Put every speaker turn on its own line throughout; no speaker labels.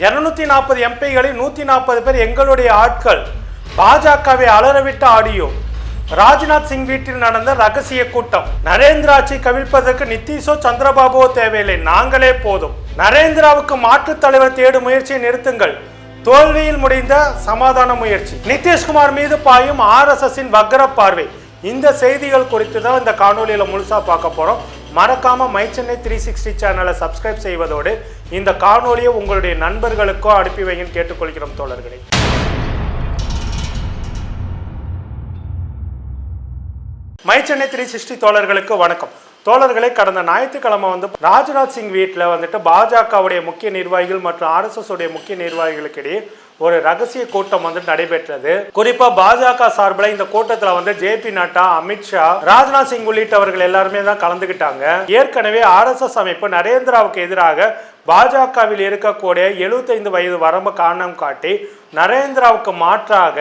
இருநூத்தி நாற்பது எம்பிகளில் நூத்தி நாற்பது பேர் எங்களுடைய ஆட்கள். பாஜகவை அலறவிட்ட ஆடியோ. ராஜ்நாத் சிங் வீட்டில் நடந்த ரகசிய கூட்டம். நரேந்திராட்சி கவிழ்ப்பதற்கு நிதிஷோ சந்திரபாபுவோ தேவையில்லை. நாங்களே போதும். நரேந்திராவுக்கு மாற்றுத் தலைவர் தேடும் முயற்சியை நிறுத்துங்கள். தோல்வியில் முடிந்த சமாதான முயற்சி. நிதிஷ்குமார் மீது பாயும் ஆர்எஸ்எஸ்ஸின் வக்கர பார்வை. இந்த செய்திகள் குறித்து தான் இந்த காணொலியில் முழுசா பார்க்க போறோம். மறக்காம மை சென்னை த்ரீ சிக்ஸ்டி சேனலை சப்ஸ்கிரைப் செய்வதோடு இந்த காணொலியை உங்களுடைய நண்பர்களுக்கோ அனுப்பி வைங்கன்னு கேட்டுக்கொள்கிறோம் தோழர்களே. மை சென்னை த்ரீ சிக்ஸ்டி தோழர்களுக்கு வணக்கம். தோழர்களே கடந்த ஞாயிற்றுக்கிழமை வந்து ராஜ்நாத் சிங் வீட்டில் வந்துட்டு பாஜகவுடைய முக்கிய நிர்வாகிகள் மற்றும் ஆர்எஸ்எஸ் உடைய முக்கிய நிர்வாகிகளுக்கு இடையே ஒரு ரகசிய கூட்டம் வந்து நடைபெற்றது. குறிப்பா பாஜக சார்பில் இந்த கூட்டத்துல வந்து ஜே பி நட்டா அமித்ஷா ராஜ்நாத் சிங் உள்ளிட்டவர்கள் எல்லாருமே தான் கலந்துக்கிட்டாங்க ஏற்கனவே ஆர்எஸ்எஸ் அமைப்பு நரேந்திராவுக்கு எதிராக பாஜகவில் இருக்கக்கூடிய 75 வயது வரம்பு காரணம் காட்டி நரேந்திராவுக்கு மாற்றாக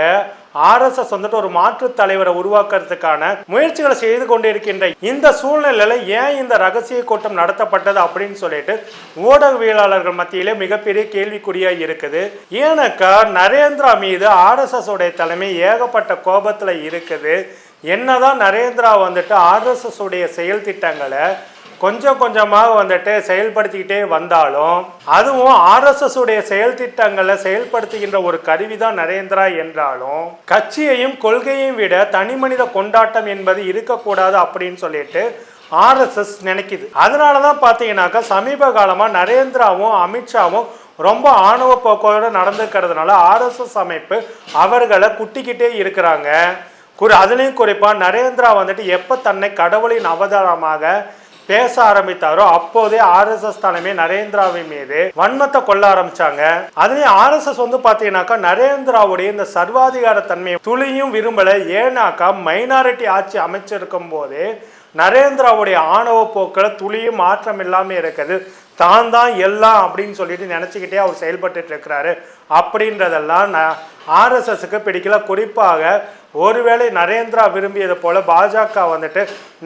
ஆர்எஸ்எஸ் வந்துட்டு ஒரு மாற்று தலைவரை உருவாக்குறதுக்கான முயற்சிகளை செய்து கொண்டிருக்கின்ற இந்த சூழ்நிலையில் ஏன் இந்த ரகசிய கூட்டம் நடத்தப்பட்டது அப்படின்னு சொல்லிட்டு ஊடகவியலாளர்கள் மத்தியிலே மிகப்பெரிய கேள்விக்குறியாக இருக்குது. ஏன்னாக்கா நரேந்திரா மீது ஆர்எஸ்எஸ் உடைய தலைமை ஏகப்பட்ட கோபத்தில் இருக்குது. என்னதான் நரேந்திரா வந்துட்டு ஆர்எஸ்எஸ் உடைய செயல் திட்டங்களை கொஞ்சம் கொஞ்சமாக வந்துட்டு செயல்படுத்திக்கிட்டே வந்தாலும் அதுவும் ஆர்எஸ்எஸ் உடைய செயல் திட்டங்களை செயல்படுத்துகின்ற ஒரு கருவி தான் நரேந்திரா என்றாலும் கட்சியையும் கொள்கையையும் விட தனி மனித கொண்டாட்டம் என்பது இருக்கக்கூடாது அப்படின்னு சொல்லிட்டு ஆர்எஸ்எஸ் நினைக்குது. அதனால தான் பார்த்தீங்கன்னாக்கா சமீப காலமாக நரேந்திராவும் அமித்ஷாவும் ரொம்ப ஆணவ போக்கோடு நடந்துக்கிறதுனால ஆர்எஸ்எஸ் அமைப்பு அவர்களை குட்டிக்கிட்டே இருக்கிறாங்க. குறி அதுலேயும் குறிப்பாக நரேந்திரா வந்துட்டு எப்போ தன்னை கடவுளின் அவதாரமாக பேச ஆரம்பித்தாரோ அப்போதே ஆர்எஸ்எஸ் தலைமை நரேந்திராவின் மீது வன்மத்தை கொள்ள ஆரம்பிச்சாங்க. அதுலயும் ஆர்எஸ்எஸ் வந்து பாத்தீங்கன்னாக்கா நரேந்திராவுடைய இந்த சர்வாதிகார தன்மையை துளியும் விரும்பல. ஏன்னாக்கா மைனாரிட்டி ஆட்சி அமைச்சிருக்கும் போது நரேந்திராவுடைய ஆணவ போக்கில் துளியும் மாற்றம் இல்லாமல் இருக்குது. தான் தான் எல்லாம் அப்படின்னு சொல்லிட்டு நினச்சிக்கிட்டே அவர் செயல்பட்டுட்டு இருக்கிறாரு. அப்படின்றதெல்லாம் ந ஆர்எஸ்எஸ்க்கு பிடிக்கல. குறிப்பாக ஒருவேளை நரேந்திரா விரும்பியது போல பாஜக வந்துட்டு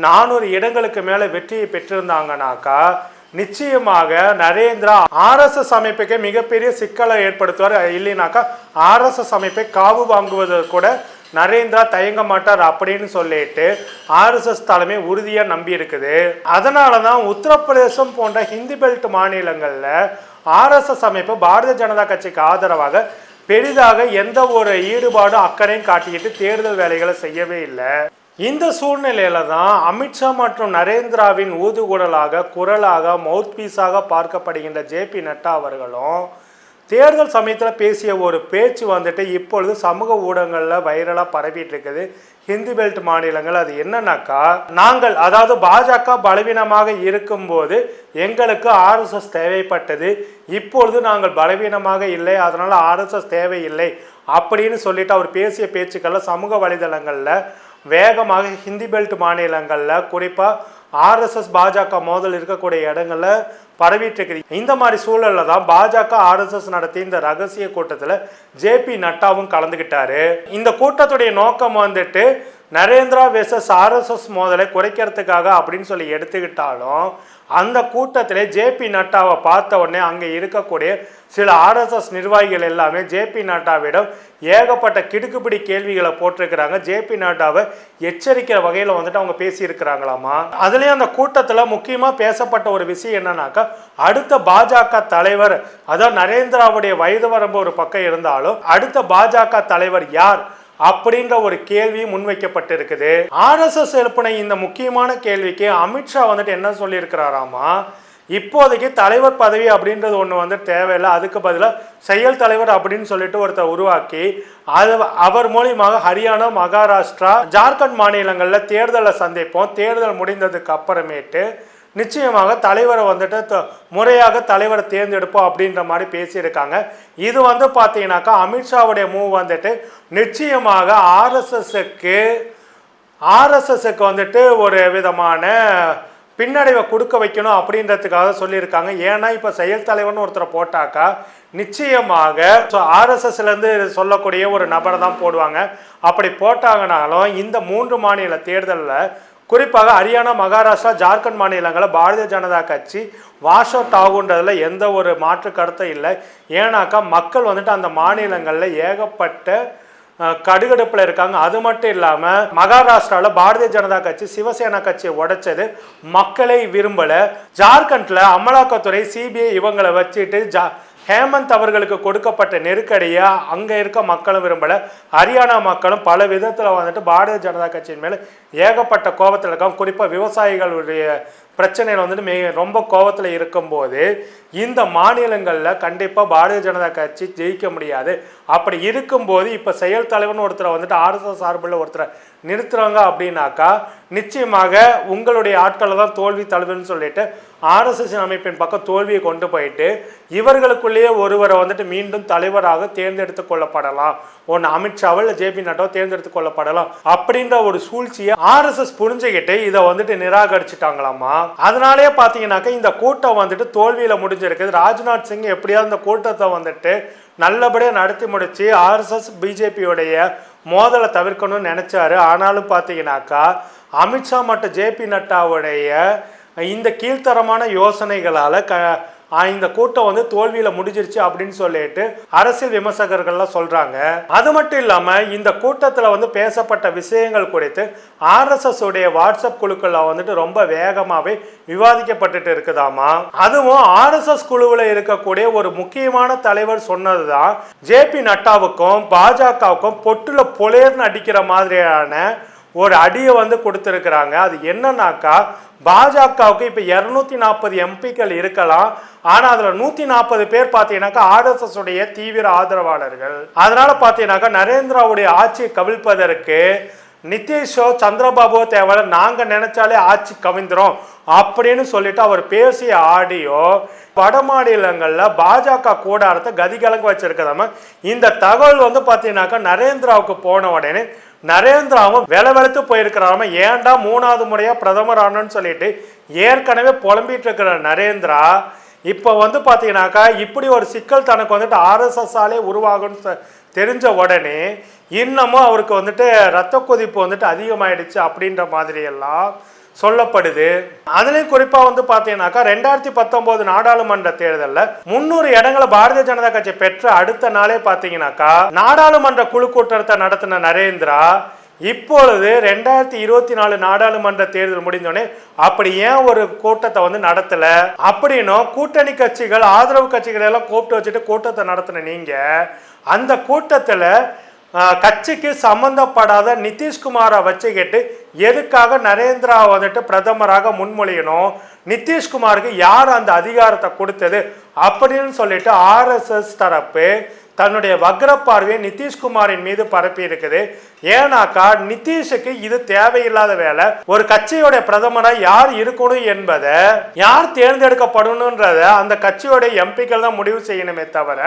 நானூறு இடங்களுக்கு மேலே வெற்றியை பெற்றிருந்தாங்கனாக்கா நிச்சயமாக நரேந்திரா ஆர்எஸ்எஸ் அமைப்புக்கு மிகப்பெரிய சிக்கலை ஏற்படுத்துவார். இல்லைனாக்கா ஆர்எஸ்எஸ் அமைப்பை காவு வாங்குவது கூட நரேந்திரா தயங்க மாட்டார் அப்படின்னு சொல்லிட்டு ஆர்எஸ்எஸ் தலைமை உறுதியாக நம்பி இருக்குது அதனால தான் உத்தரப்பிரதேசம் போன்ற ஹிந்தி பெல்ட் மாநிலங்களில் ஆர்எஸ்எஸ் அமைப்பு பாரதிய ஜனதா கட்சிக்கு ஆதரவாக பெரிதாக எந்த ஒரு ஈடுபாடும் அக்கறையும் காட்டிக்கிட்டு தேர்தல் வேலைகளை செய்யவே இல்லை. இந்த சூழ்நிலையில தான் அமித்ஷா மற்றும் நரேந்திராவின் ஊதுகுடலாக குரலாக மவுத் பீஸாக பார்க்கப்படுகின்ற ஜே பி நட்டா அவர்களும் தேர்தல் சமயத்தில் பேசிய ஒரு பேச்சு வந்துட்டு இப்பொழுது சமூக ஊடகங்களில் வைரலாக பரவிட்டு இருக்குது ஹிந்தி பெல்ட் மாநிலங்கள் அது என்னன்னாக்கா நாங்கள் அதாவது பாஜக பலவீனமாக இருக்கும்போது எங்களுக்கு ஆர்எஸ்எஸ் தேவைப்பட்டது. இப்பொழுது நாங்கள் பலவீனமாக இல்லை அதனால் ஆர்எஸ்எஸ் தேவையில்லை அப்படின்னு சொல்லிட்டு அவர் பேசிய பேச்சுக்களில் சமூக வலைதளங்களில் வேகமாக ஹிந்தி பெல்ட் மாநிலங்களில் குறிப்பாக ஆர்எஸ்எஸ் பாஜக மோதல் இருக்கக்கூடிய இடங்களில் பரவிட்டு இருக்குது இந்த மாதிரி சூழலில் தான் பாஜக ஆர்எஸ்எஸ் நடத்திய இந்த ரகசிய கூட்டத்தில் ஜேபி நட்டாவும் கலந்துக்கிட்டாரு இந்த கூட்டத்துடைய நோக்கம் வந்துட்டு நரேந்திரா வெர்சஸ் ஆர்எஸ்எஸ் மோதலை குறைக்கிறதுக்காக அப்படின்னு சொல்லி எடுத்துக்கிட்டாலும் அந்த கூட்டத்தில் ஜேபி நட்டாவை பார்த்த உடனே அங்கே இருக்கக்கூடிய சில ஆர்எஸ்எஸ் நிர்வாகிகள் எல்லாமே ஜேபி நட்டாவிடம் ஏகப்பட்ட கிடுக்குப்பிடி கேள்விகளை போட்டிருக்கிறாங்க. ஜேபி நட்டாவை எச்சரிக்கிற வகையில் வந்துட்டு அவங்க பேசியிருக்கிறாங்களாமா? அதுலேயும் அந்த கூட்டத்தில் முக்கியமாக பேசப்பட்ட ஒரு விஷயம் என்னன்னாக்கா அடுத்த பாஜக தலைவர் அதாவது நரேந்திராவுடைய வயது வரம்பு ஒரு பக்கம் இருந்தாலும் அடுத்த பாஜக தலைவர் யார்? அப்படின்ற ஒரு கேள்வி முன்வைக்கப்பட்டிருக்குது. ஆர்எஸ்எஸ் எழுப்பின இந்த முக்கியமான கேள்விக்கு அமித்ஷா வந்துட்டு என்ன சொல்லியிருக்கிறாராமா? இப்போதைக்கு தலைவர் பதவி அப்படின்றது ஒன்று வந்து தேவையில்லை. அதுக்கு பதிலாக செயல் தலைவர் அப்படின்னு சொல்லிட்டு ஒருத்தர் உருவாக்கி அது அவர் மூலியமாக ஹரியானா மகாராஷ்டிரா ஜார்க்கண்ட் மாநிலங்களில் தேர்தலை சந்திப்போம். தேர்தல் முடிந்ததுக்கு அப்புறமேட்டு நிச்சயமாக தலைவரை வந்துட்டு த- முறையாக தலைவரை தேர்ந்தெடுப்போம் அப்படின்ற மாதிரி பேசியிருக்காங்க. இது வந்து பார்த்தீங்கன்னாக்கா அமித்ஷாவுடைய மூவ் வந்துட்டு நிச்சயமாக ஆர்எஸ்எஸ்க்கு ஆர்எஸ்எஸ்க்கு வந்துட்டு ஒரு விதமான பின்னடைவை கொடுக்க வைக்கணும் அப்படின்றதுக்காக சொல்லியிருக்காங்க. ஏன்னா இப்போ செயல் தலைவர்னு ஒருத்தரை போட்டாக்கா நிச்சயமாக ஸோ ஆர்எஸ்எஸ்லேருந்து சொல்லக்கூடிய ஒரு நபரை தான் போடுவாங்க. அப்படி போட்டாங்கனாலும் இந்த மூன்று மாநில தேர்தலில் குறிப்பாக ஹரியானா மகாராஷ்டிரா ஜார்க்கண்ட் மாநிலங்களில் பாரதிய ஜனதா கட்சி வாஷ் அவுட் எந்த ஒரு மாற்று கருத்தும் இல்லை. ஏன்னாக்கா மக்கள் வந்துட்டு அந்த மாநிலங்களில் ஏகப்பட்ட கடுகடுப்பில் இருக்காங்க. அது மட்டும் இல்லாமல் மகாராஷ்டிராவில் பாரதிய ஜனதா கட்சி சிவசேனா கட்சியை உடைச்சது மக்களை விரும்பலை. ஜார்க்கண்டில் அமலாக்கத்துறை சிபிஐ இவங்களை வச்சுட்டு ஜா ஹேமந்த் அவர்களுக்கு கொடுக்கப்பட்ட நெருக்கடியாக அங்கே இருக்க மக்களும் விரும்பலை. ஹரியானா மக்களும் பல விதத்தில் வந்துட்டு பாரதிய ஜனதா கட்சியின் மேலே ஏகப்பட்ட கோபத்தில் இருக்காங்க. குறிப்பாக விவசாயிகளுடைய பிரச்சனையில் வந்துட்டு மே ரொம்ப கோபத்தில் இருக்கும்போது இந்த மாநிலங்களில் கண்டிப்பாக பாரதிய ஜனதா கட்சி ஜெயிக்க முடியாது. அப்படி இருக்கும்போது இப்போ செயல் தலைவர்னு ஒருத்தரை வந்துட்டு ஆர்எஸ்எஸ் சார்பில் ஒருத்தரை நிறுத்துறாங்க அப்படின்னாக்கா நிச்சயமாக உங்களுடைய ஆட்களை தான் தோல்வி தலைவர்னு சொல்லிட்டு ஆர்எஸ்எஸ் அமைப்பின் பக்கம் தோல்வியை கொண்டு போயிட்டு இவர்களுக்குள்ளேயே ஒருவரை வந்துட்டு மீண்டும் தலைவராக தேர்ந்தெடுத்து கொள்ளப்படலாம். ஒன்று அமித்ஷாவோ இல்லை ஜேபி நட்டோ தேர்ந்தெடுத்து கொள்ளப்படலாம். அப்படின்ற ஒரு சூழ்ச்சியை ஆர்எஸ்எஸ் புரிஞ்சுக்கிட்டு இதை வந்துட்டு நிராகரிச்சிட்டாங்களாமா? அதனாலேயே பார்த்தீங்கன்னாக்கா இந்த கூட்டம் வந்துட்டு தோல்வியில் முடிஞ்சிருக்குது. ராஜ்நாத் சிங் எப்படியாவது இந்த கூட்டத்தை வந்துட்டு நல்லபடியாக நடத்தி முடித்து ஆர்எஸ்எஸ் பிஜேபியோடைய மோதலை தவிர்க்கணும்னு நினச்சாரு. ஆனாலும் பார்த்தீங்கன்னாக்கா அமித்ஷா மற்றும் ஜேபி நட்டாவுடைய இந்த கீழ்த்தரமான யோசனைகளால் க இந்த கூட்டம் வந்து தோல்வியில் முடிஞ்சிருச்சு அப்படின்னு சொல்லிட்டு அரசியல் விமர்சகர்கள்லாம் சொல்கிறாங்க அது மட்டும் இல்லாமல் இந்த கூட்டத்தில் வந்து பேசப்பட்ட விஷயங்கள் குறித்து ஆர்எஸ்எஸ் உடைய வாட்ஸ்அப் குழுக்களில் வந்துட்டு ரொம்ப வேகமாகவே விவாதிக்கப்பட்டுட்டு இருக்குதாமா? அதுவும் ஆர்எஸ்எஸ் குழுவில் இருக்கக்கூடிய ஒரு முக்கியமான தலைவர் சொன்னது தான் ஜேபி நட்டாவுக்கும் பாஜகவுக்கும் பொட்டுல பொலேர்னு அடிக்கிற மாதிரியான ஒரு அடியை வந்து கொடுத்துருக்குறாங்க. அது என்னன்னாக்கா பாஜகவுக்கு இப்போ இரநூத்தி நாற்பது எம்பிக்கள் இருக்கலாம். ஆனால் அதில் நூற்றி நாற்பது பேர் பார்த்தீங்கன்னாக்கா ஆர்எஸ்எஸ் உடைய தீவிர ஆதரவாளர்கள். அதனால பார்த்தீங்கன்னாக்கா நரேந்திராவுடைய ஆட்சியை கவிழ்ப்பதற்கு நிதிஷோ சந்திரபாபுவோ தேவையில்ல. நாங்கள் நினைச்சாலே ஆட்சி கவிழ்ந்துரும். அப்படின்னு சொல்லிட்டு அவர் பேசிய ஆடியோ வட மாநிலங்களில் பாஜக கூடாரத்தை கதிகலங்க வச்சிருக்கதாம இந்த தகவல் வந்து பார்த்தீங்கன்னாக்கா நரேந்திராவுக்கு போன உடனே நரேந்திராவும் விலை வெளுத்து போயிருக்கிறாம ஏன்டா மூணாவது முறையாக பிரதமர் ஆனன்னு சொல்லிட்டு ஏற்கனவே புலம்பிட்டு இருக்கிற நரேந்திரா இப்போ வந்து பார்த்தீங்கன்னாக்கா இப்படி ஒரு சிக்கல் தனக்கு வந்துட்டு ஆர்எஸ்எஸ்ஸாலே உருவாகும்னு தெ- தெரிஞ்ச உடனே இன்னமும் அவருக்கு வந்துட்டு ரத்த கொதிப்பு வந்துட்டு அதிகமாயிடுச்சு அப்படின்ற மாதிரியெல்லாம் சொல்லப்படுது. அதுலேயும் குறிப்பாக வந்து பார்த்தீங்கன்னாக்கா ரெண்டாயிரத்தி பத்தொம்போது நாடாளுமன்ற தேர்தலில் முந்நூறு இடங்களை பாரதிய ஜனதா கட்சி பெற்ற அடுத்த நாளே பார்த்தீங்கன்னாக்கா நாடாளுமன்ற குழு கூட்டத்தை நடத்தின நரேந்திரா இப்பொழுது ரெண்டாயிரத்தி இருபத்தி நாலு நாடாளுமன்ற தேர்தல் முடிந்தோடனே அப்படி ஏன் ஒரு கூட்டத்தை வந்து நடத்தல? அப்படின்னும் கூட்டணி கட்சிகள் ஆதரவு கட்சிகள் எல்லாம் கூப்பிட்டு வச்சுட்டு கூட்டத்தை நடத்தின நீங்க அந்த கூட்டத்தில் கட்சிக்கு சம்மந்தப்படாத நிதிஷ்குமாரை வச்சுக்கிட்டு எதுக்காக நரேந்திரா வந்துட்டு பிரதமராக முன்மொழியணும்? நிதிஷ்குமாருக்கு யார் அந்த அதிகாரத்தை கொடுத்தது? அப்படின்னு சொல்லிட்டு ஆர்எஸ்எஸ் தரப்பு தன்னுடைய வக்ர பார்வையை நிதிஷ்குமாரின் மீது பரப்பி இருக்குது. ஏன்னாக்கா நிதிஷுக்கு இது தேவையில்லாத வேலை. ஒரு கட்சியோட பிரதமராக யார் இருக்கணும் என்பதை யார் தேர்ந்தெடுக்கப்படணுன்றத அந்த கட்சியோட எம்பிக்கள் தான் முடிவு செய்யணுமே தவிர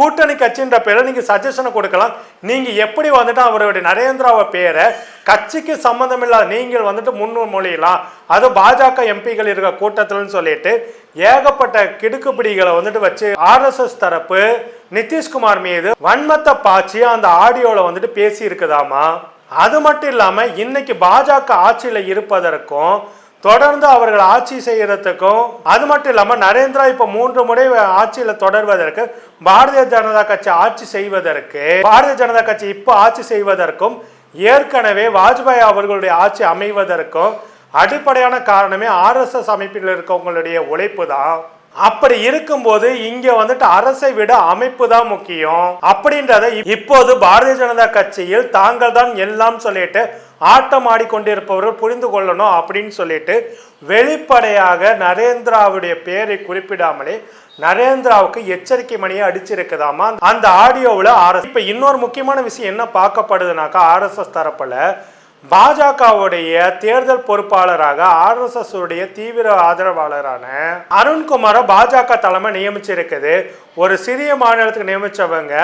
கூட்டணி கட்சின்ற பேரை நீங்கள் சஜஷனை கொடுக்கலாம். நீங்கள் எப்படி வந்துட்டு அவருடைய நரேந்திராவை பேரை கட்சிக்கு சம்மந்தம் இல்லாத நீங்கள் வந்துட்டு முன்மொழியலாம் அது பாஜக எம்பிகள் இருக்க கூட்டத்தில்னு சொல்லிட்டு ஏகப்பட்ட கிடுக்குப்பிடிகளை வந்துட்டு வச்சு ஆர்எஸ்எஸ் தரப்பு நிதிஷ்குமார் மீது வன்மத்தை பாய்ச்சி அந்த ஆடியோவில் வந்துட்டு பேசி இருக்குதாமா அது மட்டும் இல்லாமல் இன்னைக்கு பாஜக ஆட்சியில் இருப்பதற்கும் தொடர்ந்து அவர்கள் ஆட்சி செய்யறதுக்கும் அது மட்டும் இல்லாமல் நரேந்திரா இப்ப மூன்று முறை ஆட்சியில தொடர்வதற்கு பாரதிய ஜனதா கட்சி ஆட்சி செய்வதற்கு பாரதிய ஜனதா கட்சி இப்போ ஆட்சி செய்வதற்கும் ஏற்கனவே வாஜ்பாய் அவர்களுடைய ஆட்சி அமைவதற்கும் அடிப்படையான காரணமே ஆர்எஸ்எஸ் அமைப்பில் இருக்கவங்களுடைய உழைப்பு தான் அப்படி இருக்கும்போது இங்க வந்துட்டு அரசை விட அமைப்பு தான் முக்கியம். அப்படின்றத இப்போது பாரதிய ஜனதா கட்சியில் தாங்கள் தான் எல்லாம் சொல்லிட்டு ஆட்டம் ஆடிக்கொண்டிருப்பவர்கள் புரிந்து கொள்ளணும் அப்படின்னு சொல்லிட்டு வெளிப்படையாக நரேந்திராவுடைய பெயரை குறிப்பிடாமலே நரேந்திராவுக்கு எச்சரிக்கை மணியை அடிச்சிருக்குதாமா? அந்த ஆடியோவில் ஆர்எஸ் இப்போ இன்னொரு முக்கியமான விஷயம் என்ன பார்க்கப்படுதுனாக்கா ஆர்எஸ்எஸ் தரப்புல பாஜகவுடைய தேர்தல் பொறுப்பாளராக ஆர்எஸ்எஸ் உடைய தீவிர ஆதரவாளரான அருண்குமாரை பாஜக தலைமை நியமிச்சிருக்குது. ஒரு சிறிய மாநிலத்துக்கு நியமிச்சவங்க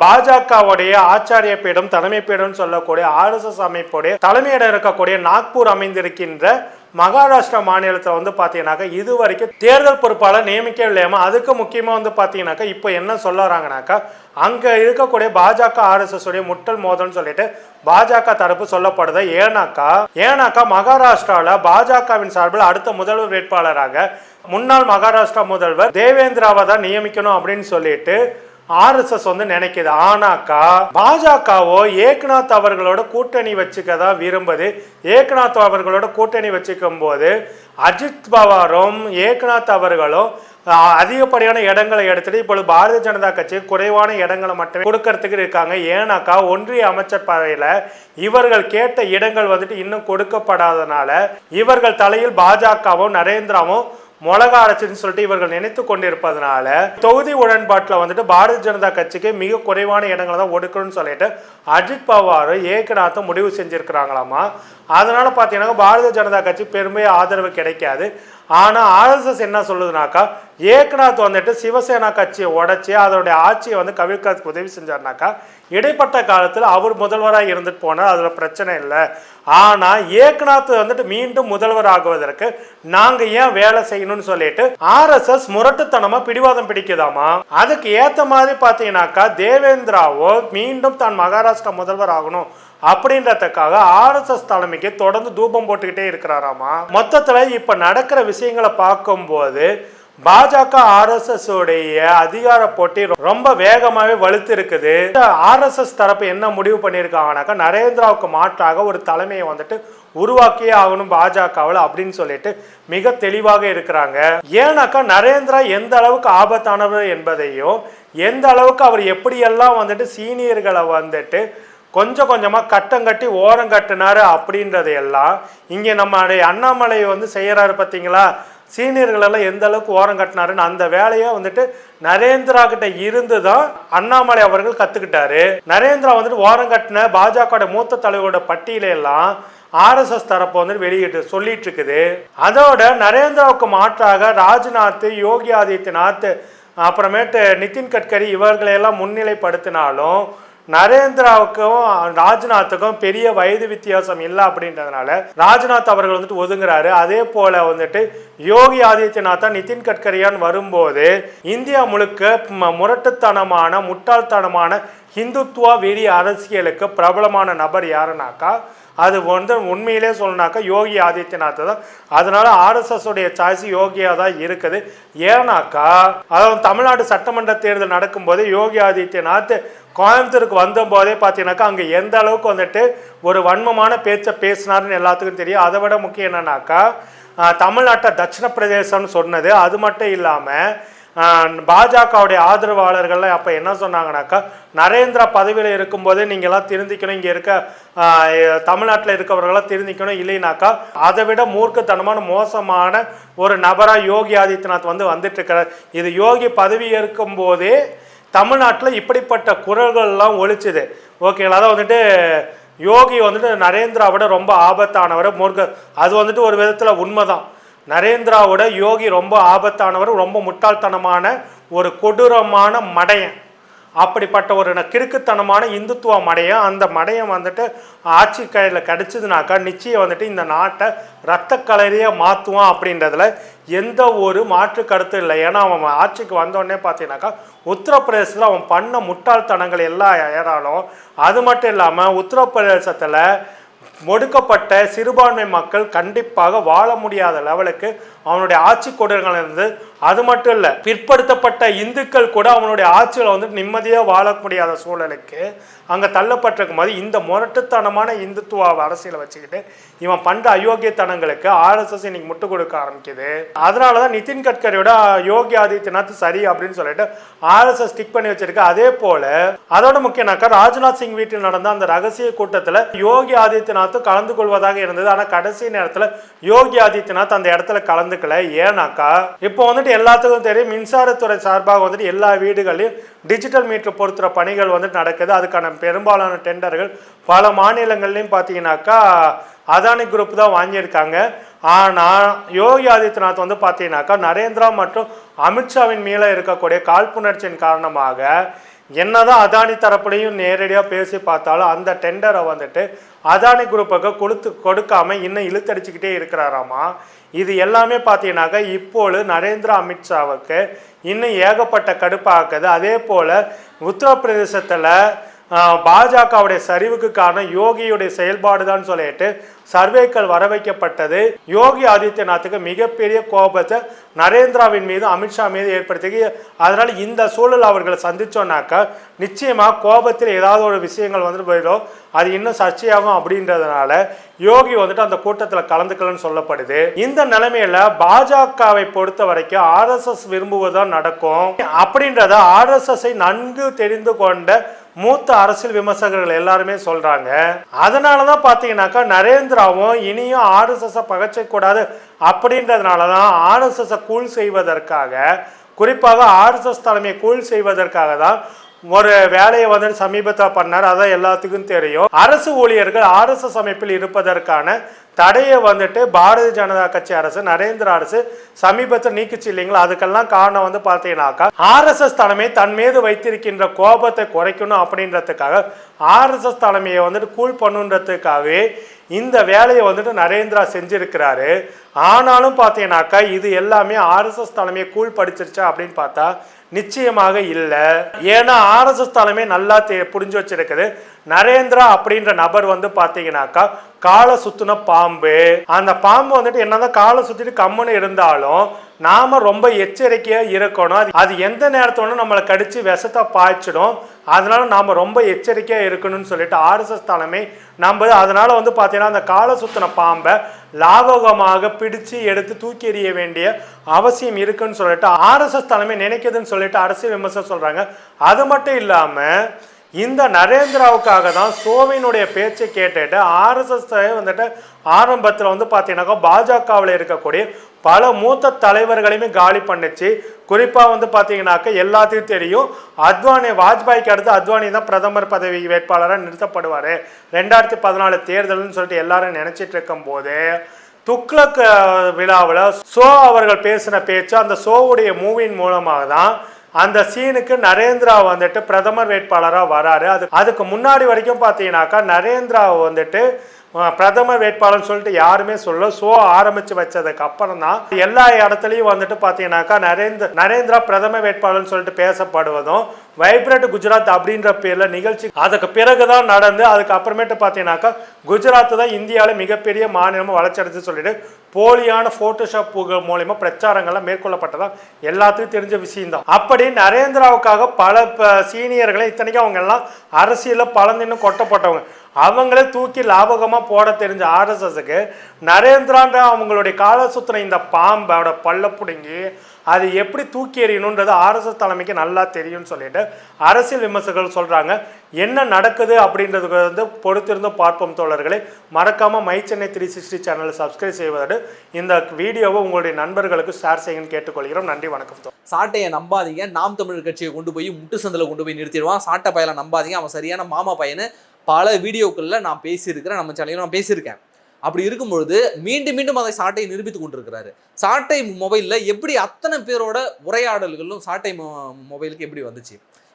பாஜகவுடைய ஆச்சாரிய பீடம் தலைமை பீடம் சொல்லக்கூடிய ஆர்எஸ்எஸ் அமைப்புடைய தலைமையிடம் இருக்கக்கூடிய நாக்பூர் அமைந்திருக்கின்ற மகாராஷ்டிரா மாநிலத்தில் வந்து பார்த்தீங்கன்னாக்கா இது வரைக்கும் தேர்தல் பொறுப்பாளர் நியமிக்கவில்லையாமா அதுக்கு முக்கியமாக வந்து பார்த்தீங்கன்னாக்கா இப்போ என்ன சொல்ல வராங்கனாக்கா அங்கே இருக்கக்கூடிய பாஜக ஆர்எஸ்எஸ் உடைய முட்டல் மோதல்னு சொல்லிட்டு பாஜக தரப்பு சொல்லப்படுது. ஏன்னாக்கா ஏன்னாக்கா மகாராஷ்டிராவில் பாஜகவின் சார்பில் அடுத்த முதல்வர் வேட்பாளராக முன்னாள் மகாராஷ்டிரா முதல்வர் தேவேந்திராவை தான் நியமிக்கணும் அப்படின்னு சொல்லிட்டு ஆர்எஸ்எஸ் வந்து நினைக்குது. ஆனாக்கா பாஜகவோ ஏக்நாத் அவர்களோட கூட்டணி வச்சுக்க தான் விரும்புது. ஏக்நாத் அவர்களோட கூட்டணி வச்சுக்கும் போது அஜித் பவாரும் ஏக்நாத் அவர்களும் அதிகப்படியான இடங்களை எடுத்துட்டு இப்பொழுது பாரதிய ஜனதா கட்சி குறைவான இடங்களை மட்டுமே கொடுக்கறதுக்கு இருக்காங்க. ஏன்னாக்கா ஒன்றிய அமைச்சர் பதவியில இவர்கள் கேட்ட இடங்கள் வந்துட்டு இன்னும் கொடுக்கப்படாதனால இவர்கள் தலையில் பாஜகவும் நரேந்திராவும் மிளகா அரசுன்னு சொல்லிட்டு இவர்கள் நினைத்து கொண்டிருப்பதனால தொகுதி உடன்பாட்டில் வந்துட்டு பாரதிய ஜனதா கட்சிக்கு மிக குறைவான இடங்களை தான் ஒடுக்கணும்னு சொல்லிட்டு அஜித் பவாரும் ஏகநாத்தும் முடிவு செஞ்சுருக்கிறாங்களாமா? அதனால பார்த்தீங்கன்னா பாரதிய ஜனதா கட்சி பெருமையாக ஆதரவு கிடைக்காது. ஆனால் ஆர்எஸ்எஸ் என்ன சொல்லுதுனாக்கா ஏகநாத் வந்துட்டு சிவசேனா கட்சியை உடச்சி அதனுடைய ஆட்சியை வந்து கவிழ்க்க உதவி செஞ்சார்னாக்கா இடைப்பட்ட காலத்தில் அவர் முதல்வராக இருந்துட்டு போனால் அதில் பிரச்சனை இல்லை. ஆனால் ஏக்நாத் வந்துட்டு மீண்டும் முதல்வர் ஆகுவதற்கு நாங்கள் ஏன் வேலை செய்யணும்னு சொல்லிட்டு ஆர்எஸ்எஸ் முரட்டுத்தனமாக பிடிவாதம் பிடிக்குதாமா? அதுக்கு ஏற்ற மாதிரி பார்த்தீங்கன்னாக்கா தேவேந்திராவோ மீண்டும் தான் மகாராஷ்டிரா முதல்வர் ஆகணும் அப்படின்றதுக்காக ஆர்எஸ்எஸ் தலைமைக்கு தொடர்ந்து தூபம் போட்டுக்கிட்டே இருக்கிறாராமா? மொத்தத்தில் இப்போ நடக்கிற விஷயங்களை பார்க்கும்போது பாஜக ஆர்எஸ்எஸ் உடைய அதிகார போட்டி ரொம்ப வேகமாகவே வலுத்து இருக்குது ஆர்எஸ்எஸ் தரப்பு என்ன முடிவு பண்ணியிருக்காங்கனாக்கா நரேந்திராவுக்கு மாற்றாக ஒரு தலைமையை வந்துட்டு உருவாக்கியே ஆகணும் பாஜகவில் அப்படின்னு சொல்லிட்டு மிக தெளிவாக இருக்கிறாங்க. ஏன்னாக்கா நரேந்திரா எந்த அளவுக்கு ஆபத்தானவர் என்பதையும் எந்த அளவுக்கு அவர் எப்படியெல்லாம் வந்துட்டு சீனியர்களை வந்துட்டு கொஞ்சம் கொஞ்சமாக கட்டம் கட்டி ஓரம் கட்டினாரு அப்படின்றதையெல்லாம் இங்கே நம்மளுடைய அண்ணாமலை வந்து செய்கிறாரு பார்த்தீங்களா சீனியர்களெல்லாம் எந்த அளவுக்கு ஓரம் கட்டினாருன்னு அந்த வேலையை வந்துட்டு நரேந்திரா கிட்ட இருந்து தான் அண்ணாமலை அவர்கள் கத்துக்கிட்டாரு. நரேந்திரா வந்துட்டு ஓரம் கட்டின பாஜக மூத்த தலைவரோட பட்டியல எல்லாம் ஆர்எஸ்எஸ் தரப்பு வந்துட்டு வெளியிட்டு சொல்லிட்டு இருக்குது அதோட நரேந்திராவுக்கு மாற்றாக ராஜ்நாத் யோகி ஆதித்யநாத் அப்புறமேட்டு நிதின் கட்கரி இவர்களையெல்லாம் முன்னிலைப்படுத்தினாலும் நரேந்திராவுக்கும் ராஜ்நாத்துக்கும் பெரிய வயது வித்தியாசம் இல்லை அப்படின்றதுனால ராஜ்நாத் அவர்கள் வந்துட்டு ஒதுங்குறாரு. அதே போல வந்துட்டு யோகி ஆதித்யநாத்தா நிதின் கட்கரியான் வரும்போது இந்தியா முழுக்க ம- முரட்டுத்தனமான முட்டாள்தனமான ஹிந்துத்துவா வெறி அரசியலுக்கு பிரபலமான நபர் யாருனாக்கா அது வந்து உண்மையிலே சொல்லணாக்கா யோகி ஆதித்யநாத் தான். அதனால ஆர்எஸ்எஸ் உடைய சாய்ஸ் யோகியா தான் இருக்குது. ஏன்னாக்கா அதாவது தமிழ்நாடு சட்டமன்ற தேர்தல் நடக்கும்போது யோகி ஆதித்யநாத் கோயம்புத்தூருக்கு வந்தபோதே பார்த்தீங்கன்னாக்கா அங்கே எந்த அளவுக்கு வந்துட்டு ஒரு வன்மமான பேச்சை பேசினாருன்னு எல்லாத்துக்கும் தெரியும். அதை விட முக்கியம் என்னன்னாக்கா தமிழ்நாட்டை தட்சிண பிரதேசம்னு சொன்னது. அது மட்டும் இல்லாமல் பாஜகவுடைய ஆதரவாளர்கள்லாம் அப்போ என்ன சொன்னாங்கனாக்கா நரேந்திரா பதவியில் இருக்கும்போது நீங்கள்லாம் திருந்திக்கணும் இங்கே இருக்க தமிழ்நாட்டில் இருக்கவர்களாம் திருந்திக்கணும் இல்லைனாக்கா அதை விட மூர்க்கத்தனமான மோசமான ஒரு நபராக யோகி ஆதித்யநாத் வந்து வந்துட்டு இருக்கிறார் இது யோகி பதவி இருக்கும்போதே தமிழ்நாட்டில் இப்படிப்பட்ட குரல்கள்லாம் ஒழிச்சுது. ஓகேங்களா அதான் வந்துட்டு யோகி வந்துட்டு நரேந்திராவோட ரொம்ப ஆபத்தானவர் மூர்க்க அது வந்துட்டு ஒரு விதத்தில் உண்மைதான். நரேந்திராவோட யோகி ரொம்ப ஆபத்தானவர் ரொம்ப முட்டாள்தனமான ஒரு கொடூரமான மடையன். அப்படிப்பட்ட ஒரு கிறுக்குத்தனமான இந்துத்துவ மடையன். அந்த மடையன் வந்துட்டு ஆட்சி கையில் கிடச்சிதுனாக்கா நிச்சயம் வந்துட்டு இந்த நாட்டை ரத்த கலரியாக மாற்றுவான் அப்படின்றதுல எந்த ஒரு மாற்று கருத்து இல்லை. ஏன்னா அவன் ஆட்சிக்கு வந்தோடனே பார்த்தீங்கன்னாக்கா உத்தரப்பிரதேசத்தில் அவன் பண்ண முட்டாள்தனங்கள் எல்லா ஏறாலும் அது மட்டும் இல்லாமல் உத்தரப்பிரதேசத்தில் ஒடுக்கப்பட்ட சிறுபான்மை மக்கள் கண்டிப்பாக வாழ முடியாத லெவலுக்கு அவனுடைய ஆட்சி கொடர்கள் இருந்து அது மட்டும் இல்லை பிற்படுத்தப்பட்ட இந்துக்கள் கூட அவனுடைய ஆட்சியில் வந்து நிம்மதியாக வாழ முடியாத சூழலுக்கு அங்கே தள்ளப்பட்டிருக்கும் போது இந்த முரட்டுத்தனமான இந்துத்துவ அரசியலை வச்சுக்கிட்டு இவன் பண்ற அயோக்கியத்தனங்களுக்கு ஆர்எஸ்எஸ் இன்னைக்கு முட்டு கொடுக்க ஆரம்பிக்குது. அதனால தான் நிதின் கட்கரியோட யோகி ஆதித்யநாத் சரி அப்படின்னு சொல்லிட்டு ஆர்எஸ்எஸ் ஸ்டிக் பண்ணி வச்சிருக்கு. அதே போல அதோட முக்கியனாக்கா ராஜ்நாத் சிங் வீட்டில் நடந்த அந்த ரகசிய கூட்டத்தில் யோகி ஆதித்யநாத்தும் கலந்து கொள்வதாக இருந்தது. ஆனால் கடைசி நேரத்தில் யோகி ஆதித்யநாத் அந்த இடத்துல இருக்கல ஏன்னாக்கா இப்போ வந்துட்டு எல்லாத்துக்கும் தெரியும் மின்சாரத்துறை சார்பாக வந்துட்டு எல்லா வீடுகளையும் டிஜிட்டல் மீட்டர் பொருத்துகிற பணிகள் வந்துட்டு நடக்குது. அதுக்கான பெரும்பாலான டெண்டர்கள் பல மாநிலங்கள்லையும் பார்த்தீங்கன்னாக்கா அதானி குரூப் தான் வாங்கியிருக்காங்க. ஆனால் யோகி ஆதித்யநாத் வந்து பார்த்தீங்கன்னாக்கா நரேந்திரா மற்றும் அமித்ஷாவின் மேலே இருக்கக்கூடிய காழ்ப்புணர்ச்சியின் காரணமாக என்னதான் அதானி தரப்புலையும் நேரடியாக பேசி பார்த்தாலும் அந்த டெண்டரை வந்துட்டு அதானி குரூப்புக்கு கொடுத்து கொடுக்காம இன்னும் இழுத்தடிச்சுக்கிட்டே இருக்கிறாராமா? இது எல்லாமே பார்த்தீங்கன்னாக்க இப்போது நரேந்திர அமித்ஷாவுக்கு இன்னும் ஏகப்பட்ட கடுப்பாக்குது. அதே போல் உத்தரப்பிரதேசத்தில் பாஜகவுடைய சரிவுக்கு காரணம் யோகியுடைய செயல்பாடு தான் சொல்லிட்டு சர்வேக்கள் வர வைக்கப்பட்டது. யோகி ஆதித்யநாத்துக்கு மிகப்பெரிய கோபத்தை நரேந்திராவின் மீது அமித்ஷா மீது ஏற்படுத்தி அதனால் இந்த சூழல் அவர்களை சந்தித்தோன்னாக்கா நிச்சயமாக கோபத்தில் ஏதாவது ஒரு விஷயங்கள் வந்துட்டு போயிடும். அது இன்னும் சர்ச்சையாகும் அப்படின்றதுனால யோகி வந்துட்டு அந்த கூட்டத்தில் கலந்துக்கலன்னு சொல்லப்படுது. இந்த நிலைமையில் பாஜகவை பொறுத்த வரைக்கும் ஆர்எஸ்எஸ் விரும்புவதுதான் நடக்கும். அப்படின்றத ஆர்எஸ்எஸ்ஐ நன்கு தெரிந்து கொண்ட மூத்த அரசியல் விமர்சகர்கள் எல்லாருமே சொல்றாங்க. அதனால தான் பார்த்தீங்கன்னாக்கா நரேந்திராவும் இனியும் ஆர்எஸ்எஸ் பகச்சை கூடாது அப்படின்றதுனால தான் ஆர்எஸ்எஸ் கூல் செய்வதற்காக குறிப்பாக ஆர்எஸ்எஸ் தலைமையை கூல் செய்வதற்காக தான் ஒரு வேலையை வந்து சமீபத்தில் பண்ணார் அதான் எல்லாத்துக்கும் தெரியும். அரசு ஊழியர்கள் ஆர்எஸ்எஸ் அமைப்பில் இருப்பதற்கான தடையை வந்துட்டு பாரதிய ஜனதா கட்சி அரசு நரேந்திர அரசு சமீபத்தில் நீக்குச்சு இல்லைங்களா? அதுக்கெல்லாம் காரணம் வந்து பார்த்தீங்கன்னாக்கா ஆர்எஸ்எஸ் தலைமை தன் மீது வைத்திருக்கின்ற கோபத்தை குறைக்கணும் அப்படின்றதுக்காக ஆர்எஸ்எஸ் தலைமையை வந்துட்டு கூல் பண்ணுன்றதுக்காகவே இந்த வேலையை வந்துட்டு நரேந்திரா செஞ்சிருக்கிறாரு. ஆனாலும் பார்த்தீங்கன்னாக்கா இது எல்லாமே ஆர்எஸ்எஸ் தலைமையை கூல் படிச்சிருச்சா அப்படின்னு பார்த்தா நிச்சயமாக இல்லை. ஏன்னா ஆர்எஸ்எஸ் தலைமை நல்லா தெ புரிஞ்சு வச்சிருக்குது. நரேந்திரா அப்படின்ற நபர் வந்து பார்த்தீங்கன்னாக்கா காலை சுத்தின பாம்பு. அந்த பாம்பு வந்துட்டு என்னதான் காலை சுத்திட்டு கம்முன்னு இருந்தாலும் நாம ரொம்ப எச்சரிக்கையா இருக்கணும். அது- அது எந்த நேரத்தோட நம்மளை கடிச்சு விஷத்தை பாய்ச்சிடும். அதனால நாம ரொம்ப எச்சரிக்கையா இருக்கணும்னு சொல்லிட்டு ஆர்எஸ்எஸ் தலைமை நம்புது. அதனால வந்து பார்த்தீங்கன்னா அந்த காலை சுத்தின பாம்பை லாபகமாக பிடிச்சு எடுத்து தூக்கி எறிய வேண்டிய அவசியம் இருக்குன்னு சொல்லிட்டு ஆர்எஸ்எஸ் தலைமை நினைக்குதுன்னு சொல்லிட்டு அரசியல் விமர்சனம் சொல்றாங்க. அது மட்டும் இல்லாமல் இந்த நரேந்திராவுக்காக தான் சோவினுடைய பேச்சை கேட்டுட்டு ஆர்எஸ்எஸ் வந்துட்டு ஆரம்பத்தில் வந்து பார்த்தீங்கன்னாக்கா பாஜகவில் இருக்கக்கூடிய பல மூத்த தலைவர்களையுமே காலி பண்ணுச்சு. குறிப்பாக வந்து பார்த்தீங்கன்னாக்கா எல்லாத்தையும் தெரியும் அத்வானி வாஜ்பாய்க்கு அடுத்து அத்வானி தான் பிரதமர் பதவி வேட்பாளராக நிறுத்தப்படுவார். ரெண்டாயிரத்தி பதினாலு தேர்தல்னு சொல்லிட்டு எல்லாரும் நினச்சிட்டு இருக்கும்போது துக்ளக் விழாவில் சோ அவர்கள் பேசின பேச்சு அந்த சோவுடைய மூவியின் மூலமாக தான் அந்த சீனுக்கு நரேந்திரா வந்துட்டு பிரதமர் வேட்பாளராக வராரு. அது அதுக்கு முன்னாடி வரைக்கும் பார்த்தீங்கன்னாக்கா நரேந்திரா வந்துட்டு பிரதமர் வேட்பாளர்னு சொல்லிட்டு யாருமே சொல்ல ஷோ ஆரம்பிச்சு வச்சதுக்கு அப்புறம் தான் எல்லா இடத்துலையும் வந்துட்டு பார்த்தீங்கன்னாக்கா நரேந்திர நரேந்திரா பிரதம வேட்பாளர்னு சொல்லிட்டு பேசப்படுவதும் வைப்ரண்ட் குஜராத் அப்படின்ற பேரில் நிகழ்ச்சி அதுக்கு பிறகு தான் நடந்து அதுக்கு அப்புறமேட்டு பார்த்தீங்கன்னாக்கா குஜராத் தான் இந்தியாவில் மிகப்பெரிய மாநிலமாக வளர்ச்சி சொல்லிட்டு போலியான போட்டோஷாப் மூலயமா பிரச்சாரங்கள்லாம் மேற்கொள்ளப்பட்டதா எல்லாத்துக்கும் தெரிஞ்ச விஷயம்தான். அப்படி நரேந்திராவுக்காக பல ப- சீனியர்களை இத்தனைக்கும் அவங்க எல்லாம் அரசியலில் பலந்தின்னு கொட்டப்பட்டவங்க. அவங்களே தூக்கி லாபகமாக போட தெரிஞ்ச ஆர்எஸ்எஸ்க்கு நரேந்திரான்ற அவங்களுடைய கால சுத்தின இந்த பாம்போட பல்ல பிடுங்கி அது எப்படி தூக்கி எறியணுன்றது ஆர்எஸ்எஸ் தலைமைக்கு நல்லா தெரியும்னு சொல்லிட்டு அரசியல் விமர்சகர்கள் சொல்கிறாங்க என்ன நடக்குது அப்படின்றதுக்கு வந்து பொறுத்திருந்து பார்ப்போம் தோழர்களை. மறக்காமல் மை சென்னை த்ரீ சிக்ஸ்டி சேனலை சப்ஸ்கிரைப் செய்வதோடு இந்த வீடியோவை உங்களுடைய நண்பர்களுக்கு ஷேர் செய்யுங்கன்னு கேட்டுக்கொள்கிறோம். நன்றி வணக்கம்
சாட்டையை நம்பாதீங்க. நாம் தமிழர் கட்சியை கொண்டு போய் முட்டு சந்தில் கொண்டு போய் நிறுத்திடுவான். சாட்டை பையலை நம்பாதீங்க. அவன் சரியான மாமா பையனு. பல வீடியோக்களில் நான் பேசியிருக்கிறேன். நம்ம சேனலில் நான் பேசியிருக்கேன். அப்படி இருக்கும்பொழுது மீண்டும் மீண்டும் அதை சாட்டையை நிரூபித்து கொண்டிருக்கிறாரு. சாட்டை மொபைலில் எப்படி அத்தனை பேரோட உரையாடல்களும் சாட்டை மொபைலுக்கு எப்படி வந்துச்சு?